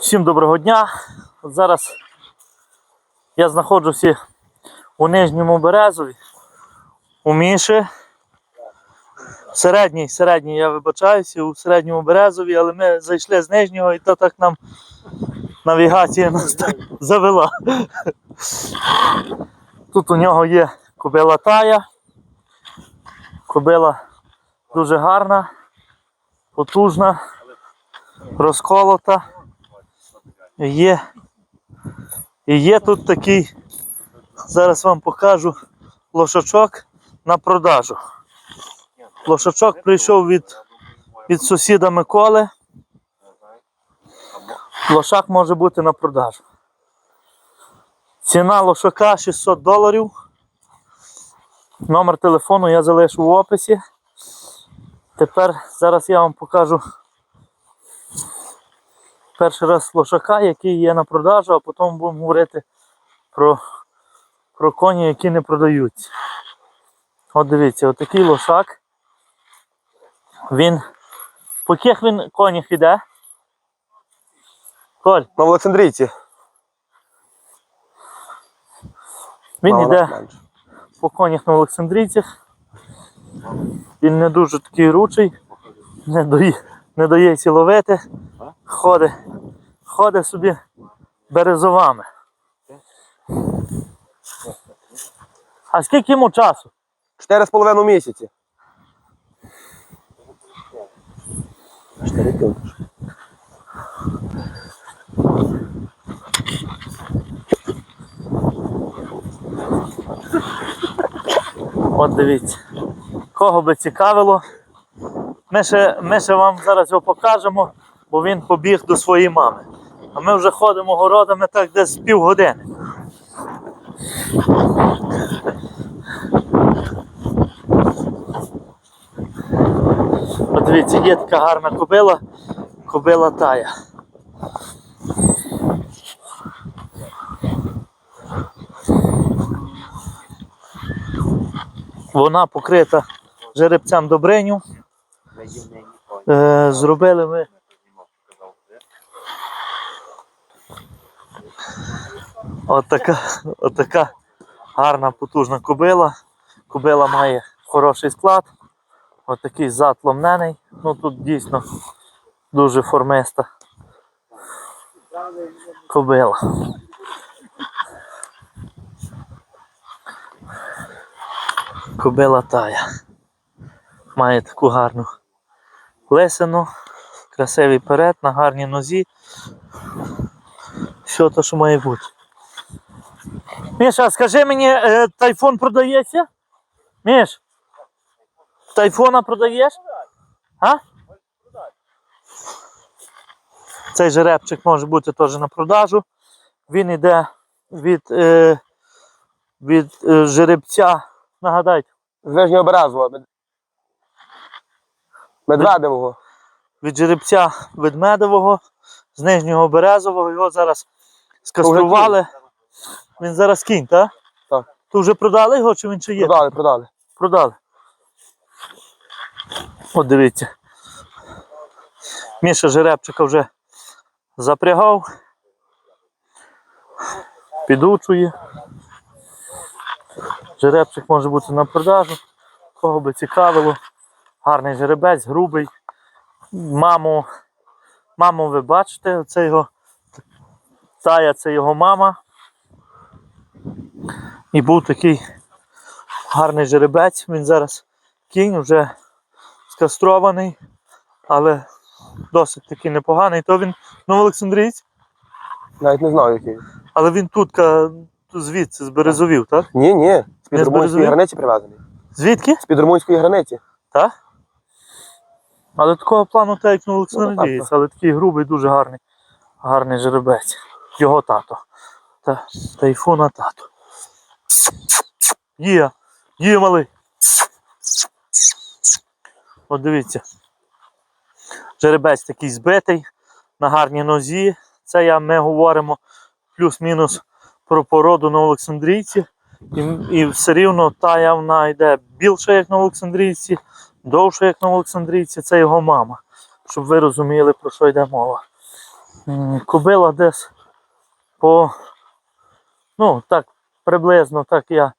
Всім доброго дня. От зараз я знаходжуся у Нижньому Березові, у Міші. Середній, середній, я вибачаюся, у середньому Березові, але ми зайшли з нижнього і то так нам навігація нас так завела. Тут у нього є кобила тая. Кобила дуже гарна, потужна, розколота. Є, і є тут такий, зараз вам покажу лошачок на продажу. Лошачок прийшов від, від сусіда Миколи. Лошак може бути на продажу. Ціна лошака 600 доларів. Номер телефону я залишу в описі. Тепер зараз я вам покажу перший раз лошака, який є на продажу, а потім будемо говорити про, про коні, які не продаються. От дивіться, отакий лошак. Він. По яких він конях іде? Коль, На Олександрійці. він іде по конях на Олександрійцях. Він не дуже такий ручий, не дає, не дається ловити. Ходить, ходить собі березовами. А скільки йому часу? Чотири з половиною місяці. От дивіться. Кого би цікавило. Ми ще, ми ще вам зараз його покажемо, бо він побіг до своєї мами. А ми вже ходимо городами так десь півгодини. От дивіться, є така гарна кобила, кобила тая. Вона покрита жеребцем добриню. Е, зробили ми. Отака, отака гарна потужна кобила. Кобила має хороший склад. Отакий зад ломнений. Ну тут дійсно дуже формиста кобила. Кобила тая. Має таку гарну лисину, красивий перед, на гарній нозі. Все те, що має бути. Міша, скажи мені, е, тайфун продається? Міш? Тайфуна продаєш? А? Цей жеребчик може бути теж на продажу. Він йде від, е, від е, жеребця. Нагадайте. З Нижнього. Мед- Медведевого. від жеребця ведмедового з нижнього березового. Його зараз скастрували. Він зараз кінь, так? Так. То вже продали його чи він ще є? Продали, продали. Продали. От дивіться. Міша жеребчика вже запрягав. Підучує. Жеребчик може бути на продажу. Кого би цікавило. Гарний жеребець, грубий. Маму, маму ви бачите, це його тая, це його мама. І був такий гарний жеребець. Він зараз кінь вже скастрований, але досить таки непоганий. То він ну, Олександрійць, Навіть не знаю, який. але він тут ка- звідси, з Березовів, так? Ні, ні. З-під румунської Березових? границі привезений. Звідки? З-під румунської границі. Так? Але такого плану, так як на Ну, але такий грубий, дуже гарний, гарний жеребець. Його тато. Та, тайфуна тато. Є, є малий. От дивіться. Жеребець такий збитий, на гарній нозі. Це я, ми говоримо плюс-мінус про породу на Олександрійці. І, і все рівно та вона йде більше, як на Олександрійці, довше, як на Олександрійці, це його мама. Щоб ви розуміли, про що йде мова. Кобила десь по, ну так, приблизно так я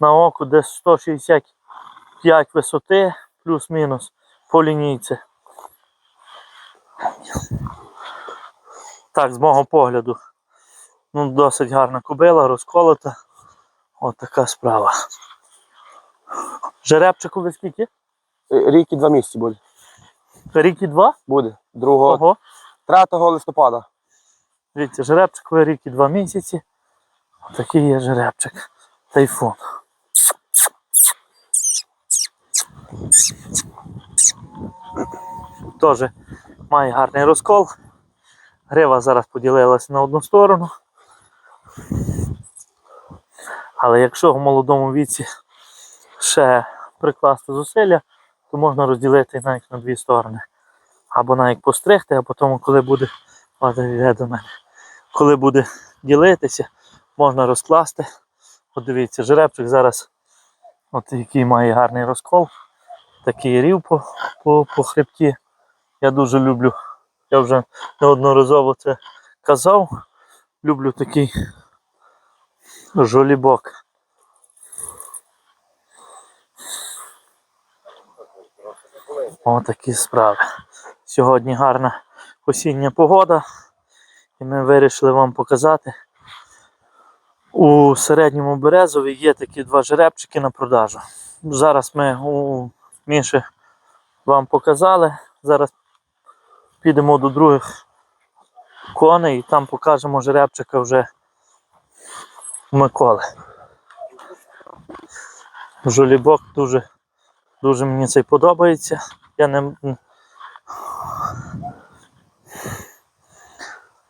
на око десь 165 висоти, плюс-мінус по лінійці. Так, з мого погляду. Ну, досить гарна кобила, розколота. От така справа. Жеребчику скільки? Е, Рік і два місяці буде. Рік і два? Буде. Другого. Ого. 3 листопада. Дивіться, жеребчиковий рік і два місяці. Такий є жеребчик. Тайфун. Теж має гарний розкол. Грива зараз поділилася на одну сторону. Але якщо в молодому віці ще прикласти зусилля, то можна розділити навіть на дві сторони. Або навіть постригти, а потім, коли буде до мене. Коли буде ділитися, можна розкласти. От дивіться, жеребчик зараз, от який має гарний розкол, такий рів по, по, по хребті. Я дуже люблю, я вже неодноразово це казав. Люблю такий жолібок. Отакі справи. Сьогодні гарна осіння погода. І ми вирішили вам показати. У середньому березові є такі два жеребчики на продажу. Зараз ми у Міші вам показали. Зараз підемо до других коней і там покажемо жеребчика вже Миколи. Жолібок дуже, дуже мені цей подобається. Я не,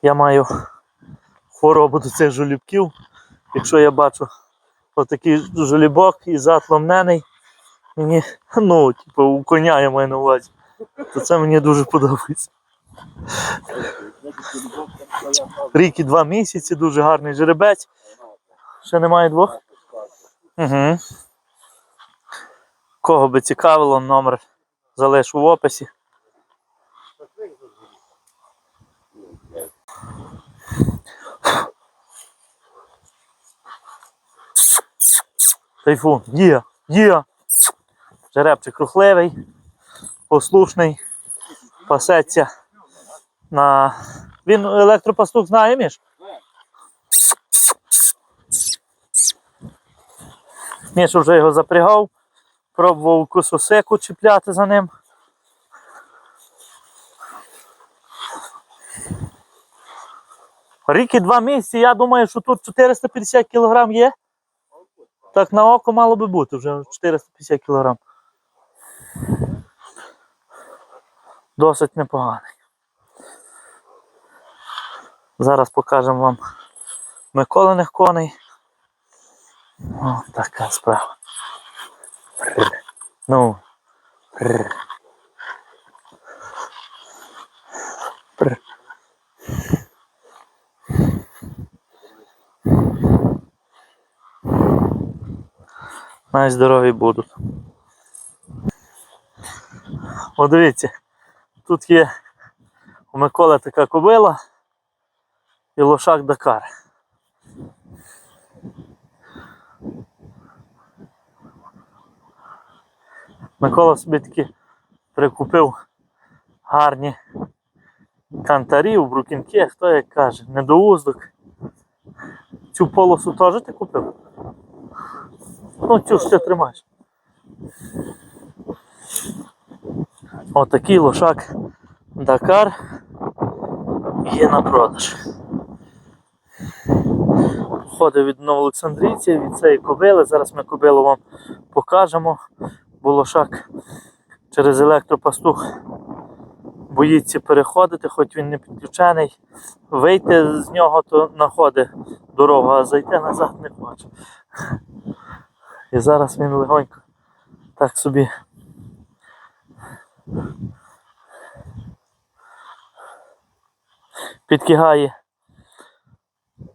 я маю хворобу до цих жолібків. Якщо я бачу отакий жолібок і зад ломнений, мені, ну, типу, у коня я маю на увазі, то це мені дуже подобається. Рік і два місяці, дуже гарний жеребець. Ще немає двох? Угу. Кого би цікавило, номер залишу в описі. Тайфун, є, є. Жеребчик рухливий, послушний, пасеться на. Він електропастух знає, Міш? Міш вже його запрягав, пробував кососеку чіпляти за ним. Рік і два місяці, я думаю, що тут 450 кг є. Так на око мало би бути вже 450 кг. Досить непоганий. Зараз покажемо вам Миколиних коней. О, така справа. Ну. Най здорові будуть. О, дивіться, тут є у Миколи така кобила і лошак Дакар. Микола собі таки прикупив гарні кантарі у брукінки, хто як каже, недоуздок. Цю полосу теж ти купив? Ну, цю ти тримаєш. Отакий лошак Дакар є на продаж. Ходить від Новоолександрійців, від цієї кобили. Зараз ми кобилу вам покажемо, бо лошак через електропастух боїться переходити, хоч він не підключений. Вийти з нього, то знаходить дорогу, а зайти назад не хоче. І зараз він легонько так собі. Підкигає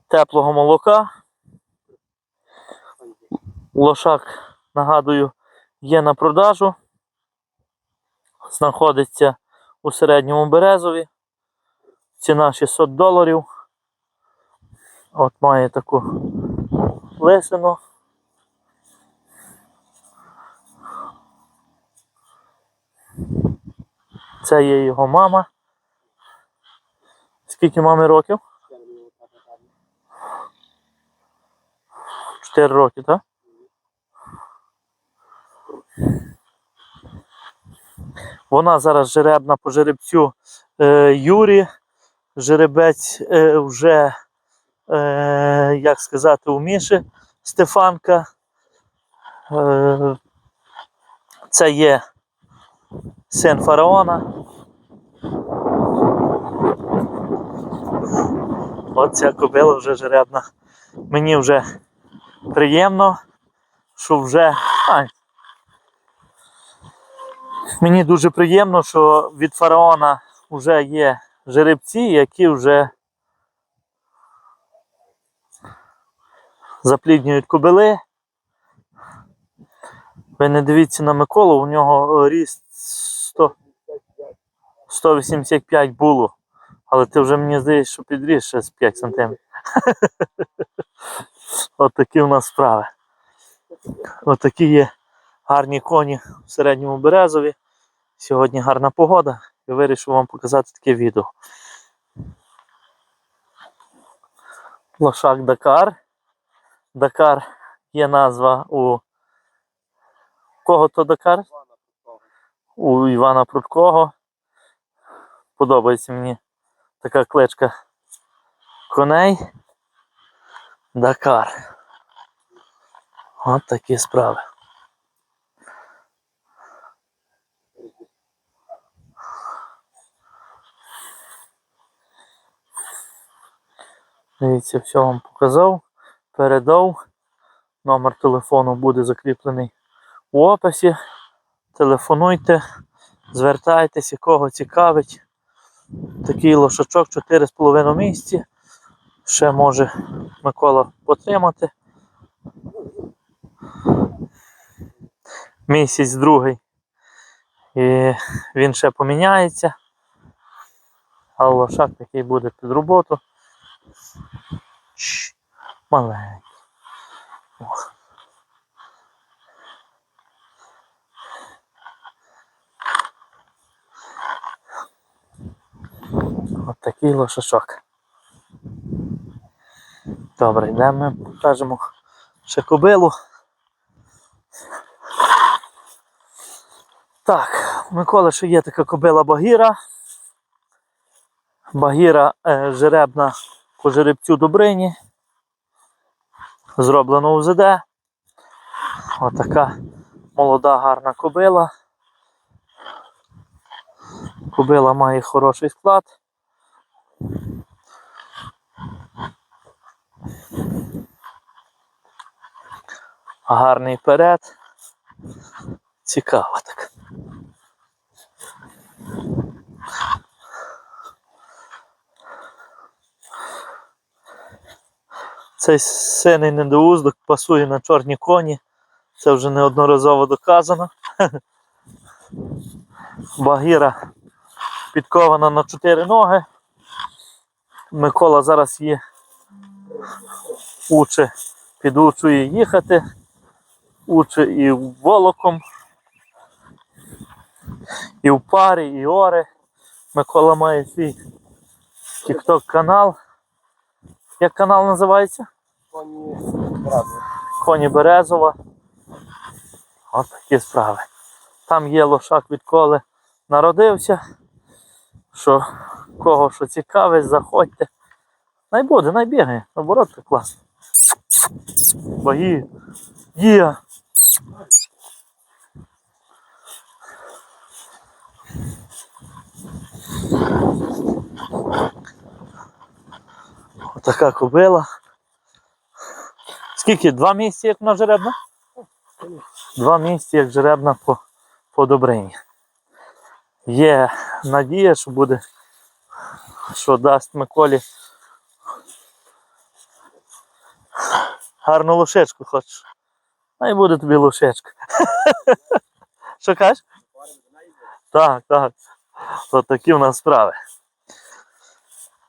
теплого молока. Лошак, нагадую, є на продажу. Знаходиться у середньому березові. Ціна 600 доларів. От має таку лисину. Це є його мама. Скільки мамі років? 4 роки, так? Вона зараз жеребна по жеребцю е, Юрі. Жеребець е, вже, е, як сказати, у Міші Стефанка. Е, це є син фараона. От ця кобила вже жеребна. Мені вже приємно, що вже. Ай. Мені дуже приємно, що від фараона вже є жеребці, які вже запліднюють кобили. Ви не дивіться на Миколу, у нього ріст 100, 185 було. Але ти вже мені здається, що підріс ще з 5 см. От такі у нас справи. От такі є гарні коні в середньому березові. Сьогодні гарна погода і вирішив вам показати таке відео. Лошак Дакар. Дакар є назва у кого то Дакар? У Івана Прудкого. Подобається мені така кличка коней. Дакар. От такі справи. Дивіться, все вам показав, передав. Номер телефону буде закріплений у описі. Телефонуйте, звертайтеся, кого цікавить. Такий лошачок 4,5 місяці. Ще може Микола потримати. Місяць другий. І він ще поміняється. А лошак такий буде під роботу. Маленький. От такий лошачок. Добре, йдемо, ми покажемо ще кобилу. Так, у Миколи ще є така кобила Багіра. Багіра е, жеребна по жеребцю Добрині. Зроблено УЗД. Отака молода гарна кобила. Кобила має хороший склад. Гарний перед. Цікаво так. Цей синий недоуздок пасує на чорні коні. Це вже неодноразово доказано. Багіра підкована на чотири ноги. Микола зараз її уче, підучує їхати, уче і волоком, і в парі, і ори. Микола має свій TikTok канал. Як канал називається? Коні Березова. От такі справи. Там є лошак відколи народився. Що кого що цікавить, заходьте. Най буде, най бігає. Наоборот, так класно. Багі. Є. Отака кобила. Скільки? Два місяці, як вона жеребна? Два місяці, як жеребна по, по Добрині. Є надія, що буде, що дасть Миколі гарну лошечку хочеш. Най буде тобі лошечка. Що кажеш? Так, так. От такі в нас справи.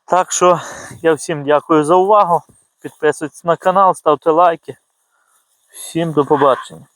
Так що я всім дякую за увагу. Підписуйтесь на канал, ставте лайки. Всім до побачення.